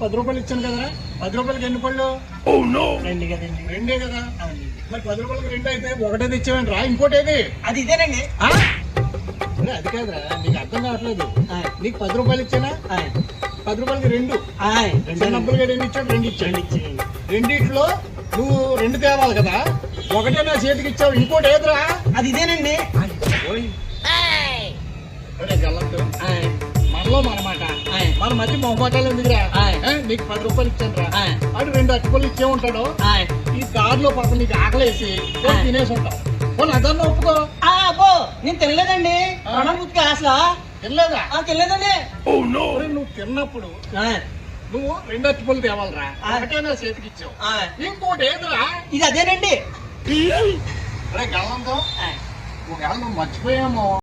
పది రూపాయలు ఇచ్చాను కదరా? పది రూపాయలకి ఎన్ని పళ్ళు? రెండు కదండి రెండే కదా? అవునండి. మరి పది రూపాయలకి రెండు అయితే ఒకటే తెచ్చావండి రా ఇంకోటి ఏది అది ఇదేనండి. అది కాదురా. నీకు అర్థం కావట్లేదు. ఆయ్. నీకు పది రూపాయలు ఇచ్చానా? ఆయ్. పది రూపాయలకి రెండు. రెండు ఇచ్చాడు రెండు ఇచ్చాడు. రెండు ఇచ్చేయండి రెండిట్లో నువ్వు రెండు తేవాలి కదా? ఒకటే నా చేతికి ఇచ్చావు ఇంకోటి ఏదిరా? అది ఇదేనండి. మనలో మనమాట. మన మధ్య మొహమాటాలు ఎందుకురా? నీకు పది రూపాయలు ఇచ్చాను రా. ఆడు రెండు అట్టుపళ్ళు ఇచ్చే ఉంటాడు ఆయ్. ఈ దారిలో పాపం నీకు ఆకలేసి. తినేసి ఉంటావు. అదన్నా ఒప్పుకో. ఆ, అబ్బో నేను తినలేదండి. ఆ. ప్రణామూర్తికి అసలు తినలేదా? ఆ, తినలేదండి. నువ్వు తిన్నప్పుడు ఆయ్. నువ్వు రెండు అట్టుపళ్ళు తేవాలరా. ఆయ్. ఒకటే నా చేతికి ఇచ్చావు. ఆయ్. ఇంకోటి ఏదిరా? ఇది అదేనండి. అరే గల్లంతో. ఒకవేళ నువ్వు మర్చిపోయామో.